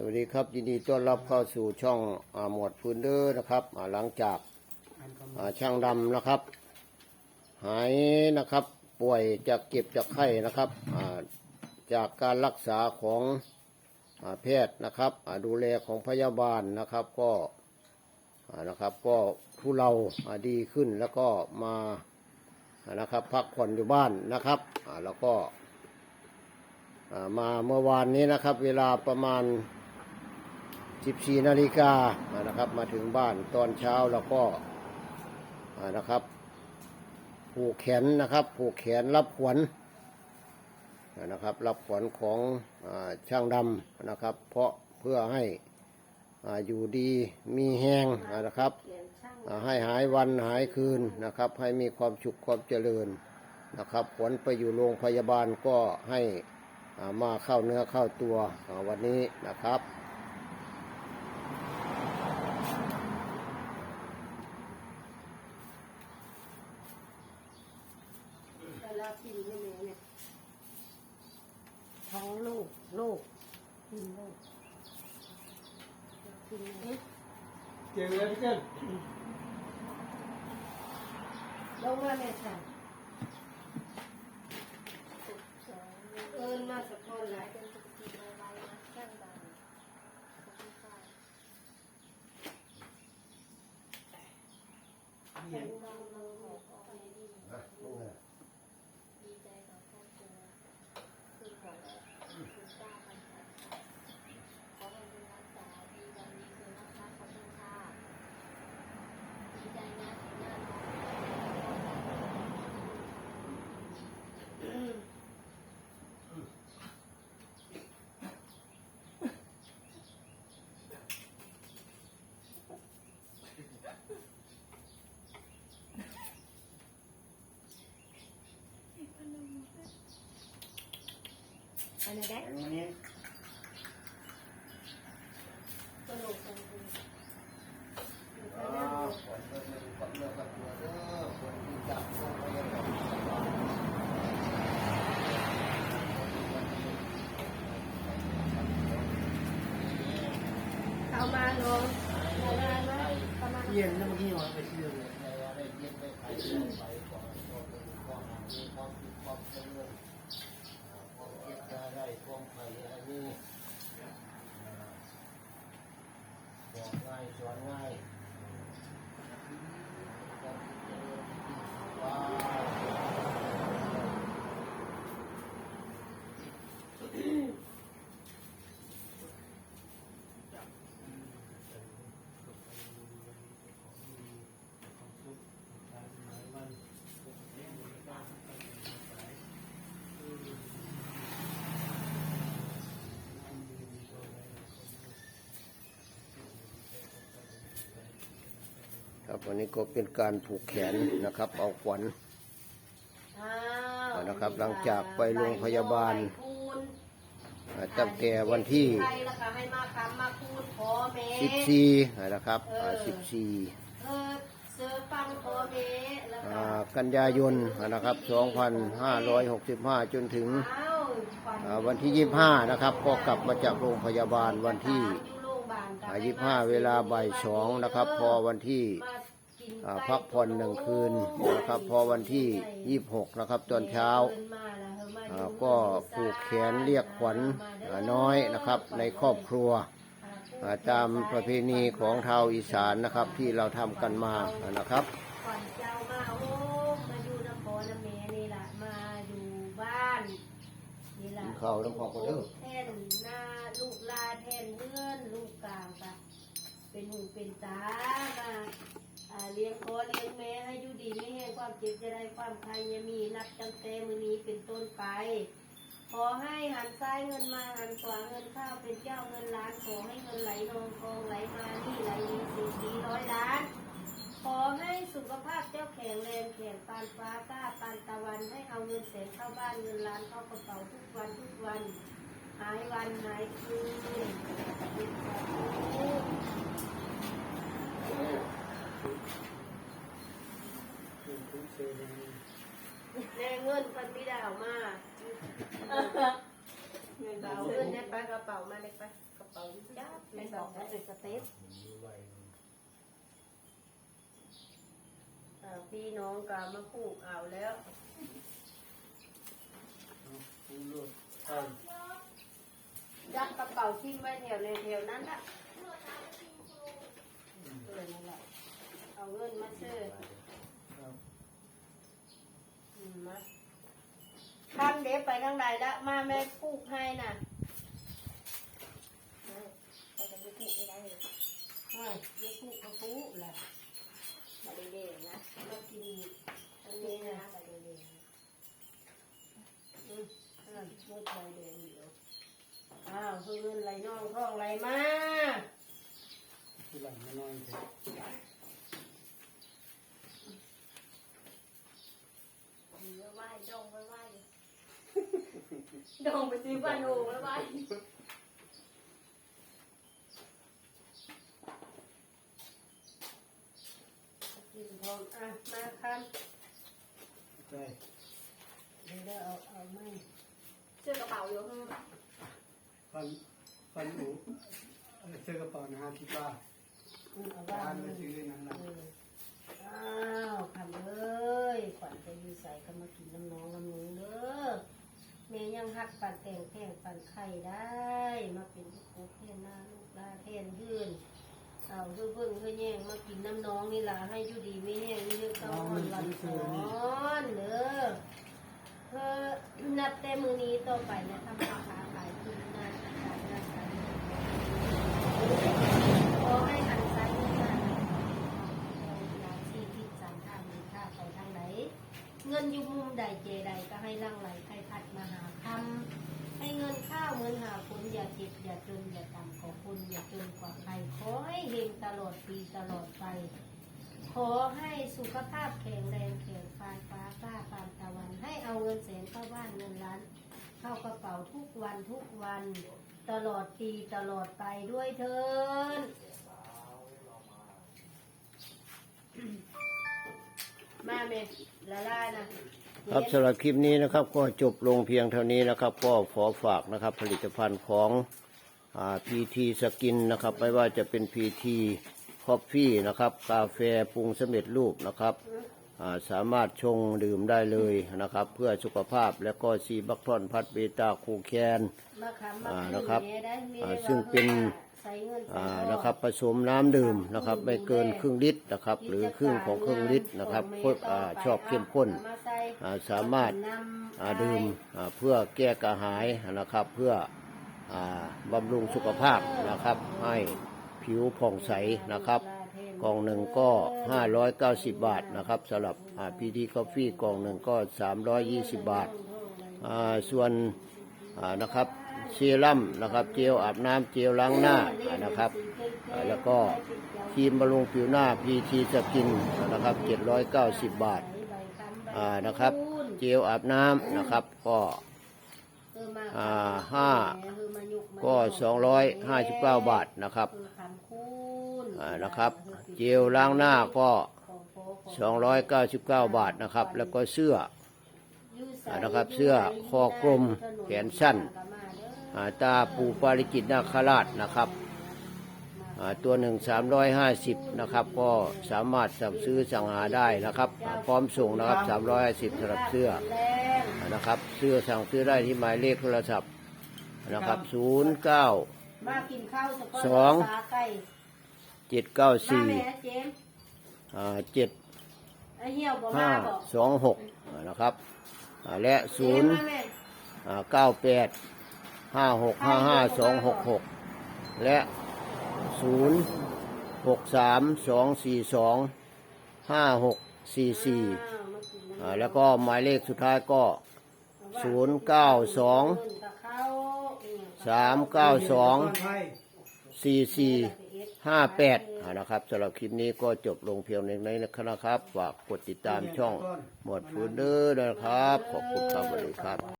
สวัสดีครับ ยินดีต้อนรับเข้าสู่ช่องอหมวดฟืนเดอร์นะครับหลังจากช่างดำนะครับ หายนะครับ ป่วยจากเก็บจากไข้นะครับจากการรักษาของอแพทย์นะครับดูแลของพยาบาลนะครับก็นะครับก็ทุเราดีขึ้นแล้วก็มานะครับ พักผ่อนอยู่บ้านนะครับแล้วก็มาเมื่อวานนี้นะครับ เวลาประมาณ 14นาฬิกานะครับ มาถึงบ้านตอนเช้าแล้วก็นะครับ ผูกแขนนะครับ ผูกแขนรับขวัญนะครับ รับขวัญของอช่างดำนะครับ เพราะเพื่อให้ออยู่ดีมีแหงนะครับให้หายวันหายคืนนะครับ ให้มีความสุขความเจริญนะครับผลไปอยู่โรงพยาบาลก็ให้มาเข้าเนื้อเข้าตัววันนี้นะครับ แต่ละกินไม่เหลือเนี่ย ท้องลูกลูกกินลูกกินเลยเก่งเลยพี่เกินลงมาเลยค่ะเอินมาสักคนหลายเป็นปกติไว้นะแค่ดังแข็งดังเราหอกออกไปดีดีใจกับครอบครัวคือขอคุณป้าปัญหาขอให้คุณรักษาดีวันดีคืนนะคะขอบคุณค่ะดีใจนะที่งาน อันนี้ได้วันนี้ตลกจังเลยขวัญเพื่ ได้ความไข้อันนี้อ่าบอกง่ายสอนง่ายความเจริญที่ว้าว ครับวันนี้ก็เป็นการผูกแขนนะครับ เอาขวัญอ้าวนะครับ หลังจากไปโรงพยาบาลใคูณอ่าตั้งแต่วันที่ใครล่ะคะให้มาคำมาคูณขอแม่14นะครับอ่าเออ14เออเสือฟังขอแม่แล้วก็อ่ากันยายนนะครับ 2565 จนถึงอ้าวฟันอ่าวันที่ 25 นะครับ ก็กลับมาจากโรงพยาบาลวันที่อยู่โรงพยาบาลกับอ่า25 เวลาบ่ายสองนะครับ พอวันที่มากิน อ่าไก่พักผ่อนหนึ่งคืนนะครับพอวันที่ 26 นะครับ ตอนเช้าดินมาแล้วเธอมาอ่าอยู่ก็ผูกแขนเรียกขวัญอ่าน้อยนะครับในครอบครัวอ่าตามประเพณีของชาวอีสานนะครับที่เราทำกันมานะครับ ก่อนเจ้ามาโอ้มาอยู่น้ำพอน้ำแม่นี่ล่ะมาอยู่บ้านนี่ล่ะกินข้าวแล้วพอก็เลิกแทนหน้าลูกลาแทนเพื่อนลูกกลางกะเป็นหูเป็นตามาอ่า เลี้ยงพ่อเลี้ยงแม่ให้อยู่ดีไม่แห้งความเจ็บจะได้ความใครยังมีนับตั้งแต่มือนี้เป็นต้นไป ขอให้หันซ้ายเงินมาหันขวาเงินข้าวเป็นเจ้าเงินล้านขอให้เงินไหลนองทองไหลมานี่ไหลมีสิบสีร้อยล้าน ขอให้สุขภาพเจ้าแข็งแรงแข็งปานฟ้ากล้าปานตะวันให้เอาเงินแสนเข้าบ้านเงินล้านเข้ากระเป๋าทุกวันทุกวันหายวันหายคืน แน่เงินพันไม่ด้เอามาเงินเอาเงินได้ไปกระเป๋ามาได้ไปกระเป๋าจ้าไปสองได้เป็นสเต็ปพี่น้องก็มาปลูกเอาแล้วยัดกระเป๋าทิ้งไว้แถวในแถวนั้นละเออนั่นแหละ เอาเงินมาซื้อครับอืมมาทำเด็บไปทางใดละมาแม่ปลูกให้น่ะเราจะไม่พูดไม่ได้เลยเฮ้ยเดี๋ยวปลูกก็ปลูกแหละมาเด็กๆนะมากินอันนี่นี้นะนะมาเด็กอืมอ่าหมดไปเดี๋ยวเดี๋ยวอ้าวคือเงินไหลน้องท้องไหลมา ที่หลังไม่น้อยเถอะ ๆไหว้ดงไหว้ไหว้ ดองไปซื้อบ้านโอ่งแล้วไปกินทองอะมาคันใช่เดี๋ยวเราเอาเอาไม่เสื้อกระเป๋าอยู่ข้างฟันฟันหนูเสื้อกระเป๋านะฮะที่ป้าอืมเอาบ้าร้านนไปเลยซื้อนั้นนะเอออ้าวคำเอ้ยขวัญจะอยู่ใส่ก็มากินน้ำน้องน้ำหนูเด้อแม่ยัง หักปั่นแต่งแท่งปั่นไข่ได้ มาเป็นผู้ปกแทนหน้าลูกหลานแทนยื่นเอาเพื่อเพิ่งเพื่อแย่งมากินน้ำน้องนี่ล่ะให้อยู่ดีไม่แห้งนี่เลือกต้องอ่อนหลับสอนเด้อเพื่อนับแต่มือนี้ต่อไปนะทำมาค้าขายคุณงานการงานการขอให้หันซ้ายมือมาหลายที่ทิศสามทางมีค่าไปทางไหนเงินอยู่มุมใดเจใดก็ให้ลังไหล ข้าวเงินหาคุณอย่าเจ็บอย่าจนอย่าต่ำกว่าคุณอย่าจนกว่าใครขอให้เฮงตลอดปีตลอดไป ขอให้สุขภาพแข็งแรงแข็งฟานฟ้าฟ้าฟานตะวัน ให้เอาเงินแสนเข้าบ้านเงินล้านเข้ากระเป๋าทุกวันทุกวัน ตลอดปีตลอดไปด้วยเถินมาเมละลายนะ ครับสำหรับคลิปนี้นะครับ ก็จบลงเพียงเท่านี้นะครับ ก็ขอฝากนะครับ ผลิตภัณฑ์ของพีทีสกินนะครับ ไม่ว่าจะเป็นพีทีคอฟฟี่นะครับ กาแฟปรุงสำเร็จรูปนะครับอ่าสามารถชงดื่มได้เลยนะครับ เพื่อสุขภาพและก็ซีบัคทอนพัดเบต้าคูแคนมาขามมาอ่าขึ้นะครับเยได้มีอ่าได้ว่าซึ่งเป็นใส่เงินใส่อ่าทองนะครับผสมน้ำดื่มนะครับ ไม่เกินครึ่งลิตรนะครับ หรือครึ่งของครึ่งลิตรนะครับเพื่ออ่าชอบเข้มข้นมาใส่อ่าสามารถนำอ่าดื่มอ่าเพื่อแก้กระหายนะครับ เพื่ออ่าบำรุงสุขภาพนะครับ ให้ผิวผ่องใสนะครับกล่องหนึ่งก็ 590 บาทนะครับสำหรับพีทีกาแฟกล่องหนึ่งก็ 320 บาทอ่าส่วนอ่านะครับ เซรั่มนะครับ เจลอาบน้ำเจลล้างหน้านะครับแล้วก็ครีมบำรุงผิวหน้าพีทีสกินนะครับ 790 บาทอ่านะครับ เจลอาบน้ำนะครับก็อ่าห้าก็259บาทนะครับอ่านะครับ เจลล้างหน้าก็299บาทนะครับ แล้วก็เสื้อนะครับเสื้อคอกลมแขนสั้น ตาปูปาริจิตนาคราชนะครับตัวหนึ่ง350นะครับ ก็สามารถสั่งซื้อสั่งหาได้นะครับ พร้อมส่งนะครับ350สำหรับเสื้อนะครับ เสื้อสั่งซื้อได้ที่หมายเลขโทรศัพท์นะครับ0 9มากินข้าวสักก้อนสองสาไก่7 9มาแม่เจมส์อ่า7ไอ้เหี่ยวบ่มาบอกนะครับ และเจมส์มาแม่0 อ่า98 5 6 5 5 2 6 6และ0 6 3 2 4 2 5 6 4 4อ่าแล้วก็หมายเลขสุดท้ายก็0 9 2 3 9 2ไทยสี่สี่ห้าแปดนะครับสำหรับคลิปนี้ก็จบลงเพียงในนี้นะครับ ฝากกดติดตามช่องหมวดฟูเดอร์ด้วยนะครับ ขอบคุณครับสวัสดีครับ